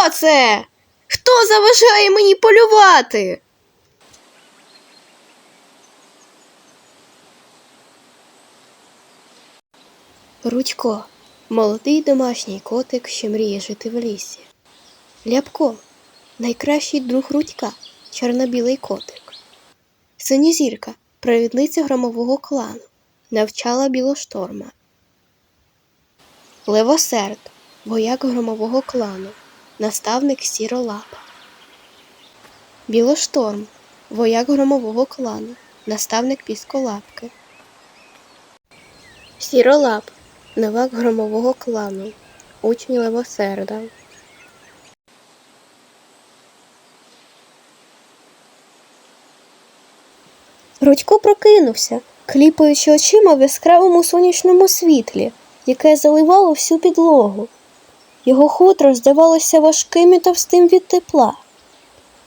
Хто це? Хто заважає мені полювати? Рудько, молодий домашній котик, що мріє жити в лісі. Ляпко, найкращий друг Рудька, чорно-білий котик. Синізірка, провідниця громового клану, навчала білошторма. Левосерд, вояк громового клану, наставник сіролапа. Білошторм, вояк громового клану, наставник пісколапки. Сіролап, новак громового клану, учень Левосерда. Рудько прокинувся, кліпаючи очима в яскравому сонячному світлі, яке заливало всю підлогу. Його хутро здавалося важким і товстим від тепла.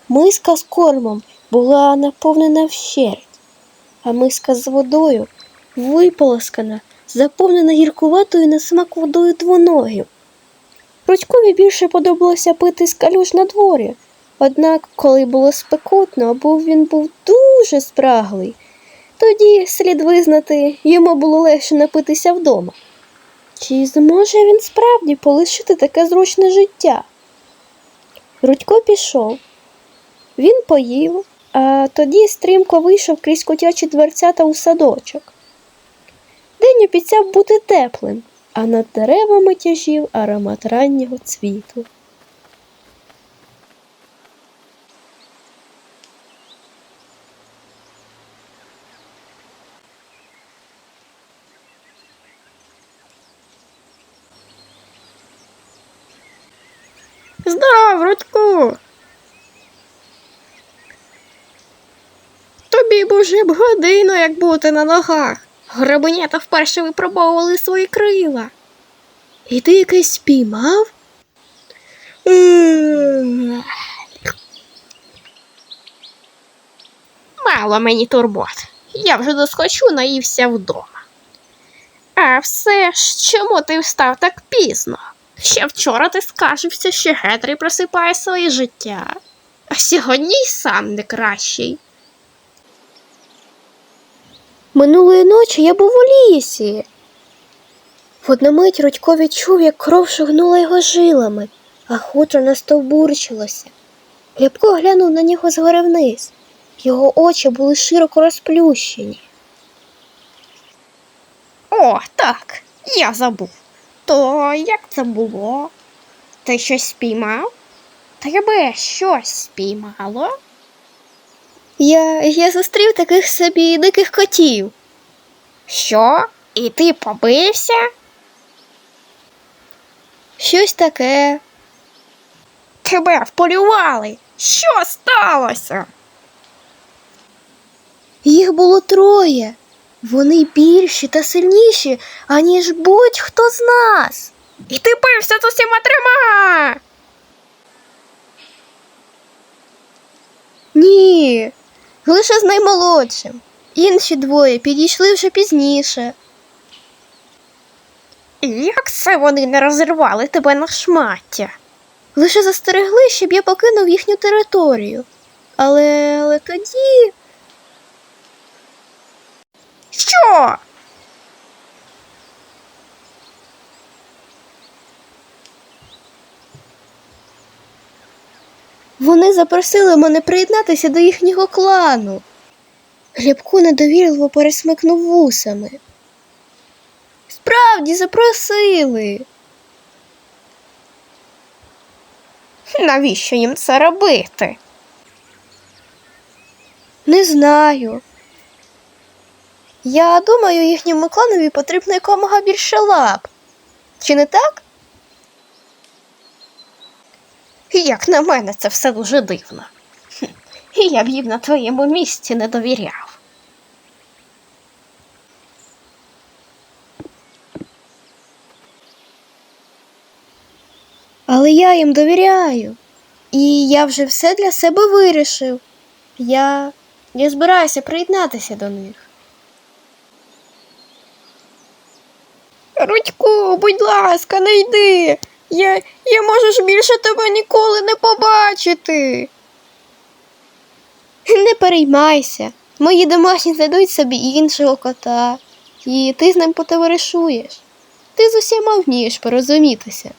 Миска з кормом була наповнена вщерть, а миска з водою виполоскана, заповнена гіркуватою на смак водою двоногів. Рудькові більше подобалося пити з калюж на дворі, однак, коли було спекотно або він був дуже спраглий, тоді, слід визнати, йому було легше напитися вдома. Чи зможе він справді полишити таке зручне життя? Рудько пішов. Він поїв, а тоді стрімко вийшов крізь котячі дверцята у садочок. День обіцяв бути теплим, а над деревами тяжів аромат раннього цвіту. Здоров, Рудьку! Тобі б уже б годину, як бути на ногах. Грабенята вперше випробовували свої крила. І ти якесь спіймав? Мало мені турбот. Я вже доскочу, наївся вдома. А все ж, чому ти встав так пізно? Ще вчора ти скаржився, що Гетрі просипає своє життя, а сьогодні й сам не кращий. Минулої ночі я був у лісі. В одну мить Рудько відчув, як кров шугнула його жилами, а хутро настовбурчилося. Ляпко глянув на нього згори вниз. Його очі були широко розплющені. О, так, я забув. То як це було? Ти щось спіймав? Тебе щось спіймало? Я, я зустрів таких собі диких котів. Що? І ти побився? Щось таке. Тебе вполювали. Що сталося? Їх було троє. Вони більші та сильніші, аніж будь-хто з нас. І ти бився з усіма трьома. Ні, лише з наймолодшим. Інші двоє підійшли вже пізніше. Як це вони не розірвали тебе на шмаття? Лише застерегли, щоб я покинув їхню територію. Але, але тоді. Що? Вони запросили мене приєднатися до їхнього клану. Глябко недовірливо пересмикнув вусами. Справді запросили. Навіщо їм це робити? Не знаю. Я думаю, їхньому кланові потрібно якомога більше лап. Чи не так? Як на мене, це все дуже дивно. Хм, Я б їм на твоєму місці не довіряв. Але я їм довіряю. І я вже все для себе вирішив. Я, я збираюся приєднатися до них. Рудьку, будь ласка, не йди. Я, я можу ж більше тебе ніколи не побачити. Не переймайся. Мої домашні знайдуть собі іншого кота, і ти з ним потоваришуєш. Ти з усіма вмієш порозумітися.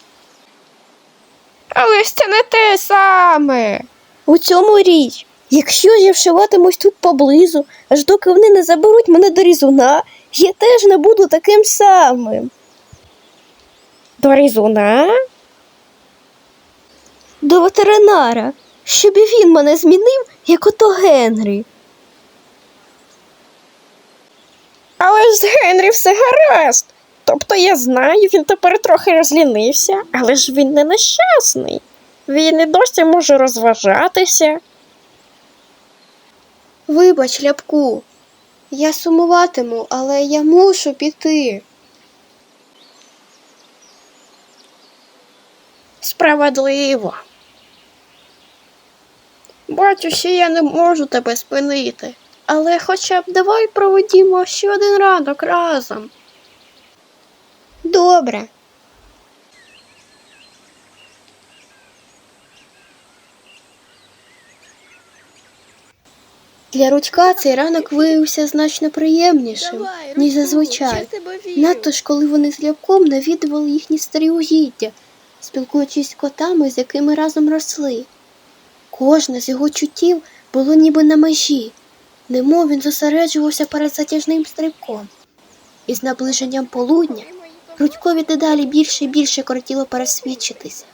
Але ж це не те саме. У цьому річ. Якщо ж я вшиватимусь тут поблизу, аж доки вони не заберуть мене до різуна, я теж не буду таким самим. До різуна? До ветеринара, щоб і він мене змінив, як ото Генрі. Але ж з Генрі все гаразд. Тобто я знаю, він тепер трохи розлінився, але ж він не нещасний. Він і досі може розважатися. Вибач, ляпку. Я сумуватиму, але я мушу піти. Справедливо. Бачу, що я не можу тебе спинити, але хоча б давай проведімо ще один ранок разом. Добре. Для Рудька цей ранок виявився значно приємнішим, ніж зазвичай. Надто ж, коли вони з Ляпком навідували їхні старі угіддя, спілкуючись з котами, з якими разом росли. Кожне з його чуттів було ніби на межі, немов він зосереджувався перед затяжним стрибком. І з наближенням полудня Рудькові дедалі більше і більше кортіло пересвідчитися,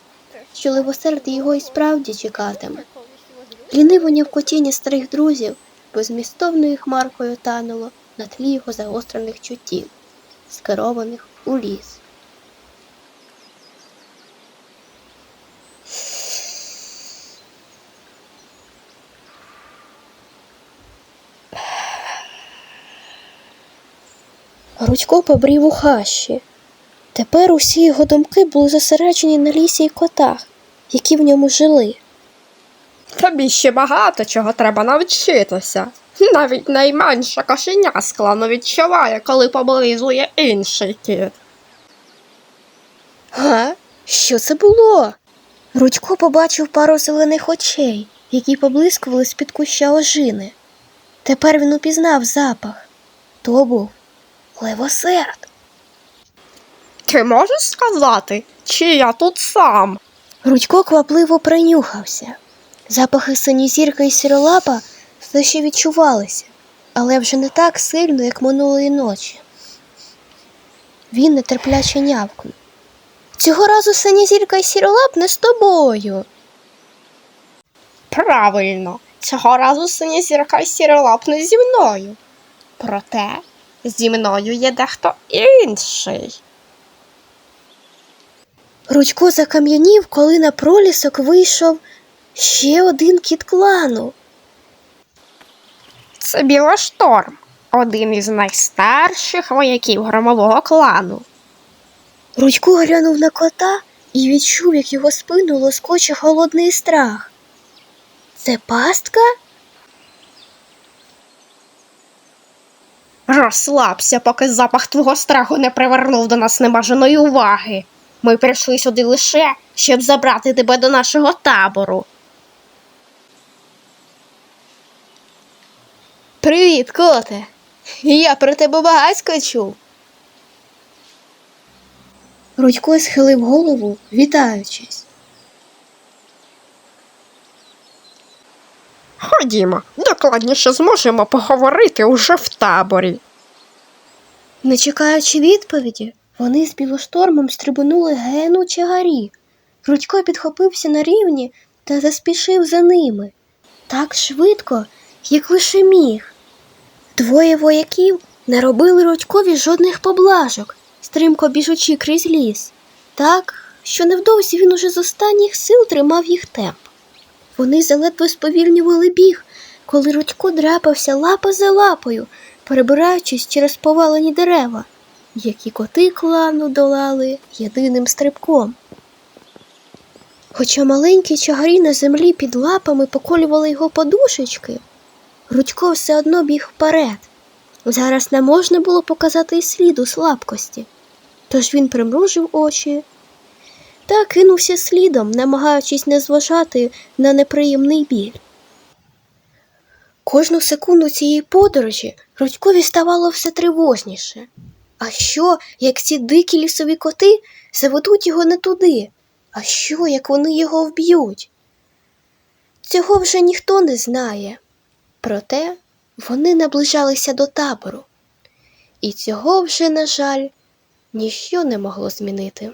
що левосердий його і справді чекатиме. Ліниво нявкотіння старих друзів безмістовною хмаркою тануло на тлі його загострених чуттів, скерованих у ліс. Рудько побрів у хащі. Тепер усі його думки були зосереджені на лісі і котах, які в ньому жили. Тобі ще багато чого треба навчитися. Навіть найменша кошеня з клану відчуває, коли поблизу є інший кіт. Га? Що це було? Рудько побачив пару зелених очей, які поблискували з-під куща ожини. Тепер він упізнав запах. То був левосерд. Ти можеш сказати, чи я тут сам? Рудько квапливо принюхався. Запахи синізірка і сіролапа все ще відчувалися, але вже не так сильно, як минулої ночі. Він нетерпляче нявкнув. Цього разу синізірка і сіролап не з тобою. Правильно, цього разу синя зірка і сіролап не зі мною. Проте зі мною є дехто інший. Рудько закам'янів, коли на пролісок вийшов ще один кіт клану. Це Білошторм, один із найстарших вояків громового клану. Рудько глянув на кота і відчув, як його спину лоскоче холодний страх. Це пастка? Розслабся, поки запах твого страху не привернув до нас небажаної уваги. Ми прийшли сюди лише, щоб забрати тебе до нашого табору. Привіт, коте. Я про тебе багацько чув. Рудько схилив голову, вітаючись. Ходімо, докладніше зможемо поговорити уже в таборі. Не чекаючи відповіді, вони з білоштормом стрибнули гену чагарі. Рудько підхопився на рівні та заспішив за ними так швидко, як лише міг. Двоє вояків не робили Рудькові жодних поблажок, стрімко біжучи крізь ліс, так, що невдовзі він уже з останніх сил тримав їх темп. Вони заледве сповільнювали біг, коли Рудько драпався лапа за лапою, перебираючись через повалені дерева, які коти клану долали єдиним стрибком. Хоча маленькі чагарі на землі під лапами поколювали його подушечки, Рудько все одно біг вперед. Зараз не можна було показати й сліду слабкості, тож він примружив очі та кинувся слідом, намагаючись не зважати на неприємний біль. Кожну секунду цієї подорожі Рудькові ставало все тривожніше. А що, як ці дикі лісові коти заведуть його не туди? А що, як вони його вб'ють? Цього вже ніхто не знає. Проте вони наближалися до табору, і цього вже, на жаль, ніщо не могло змінити.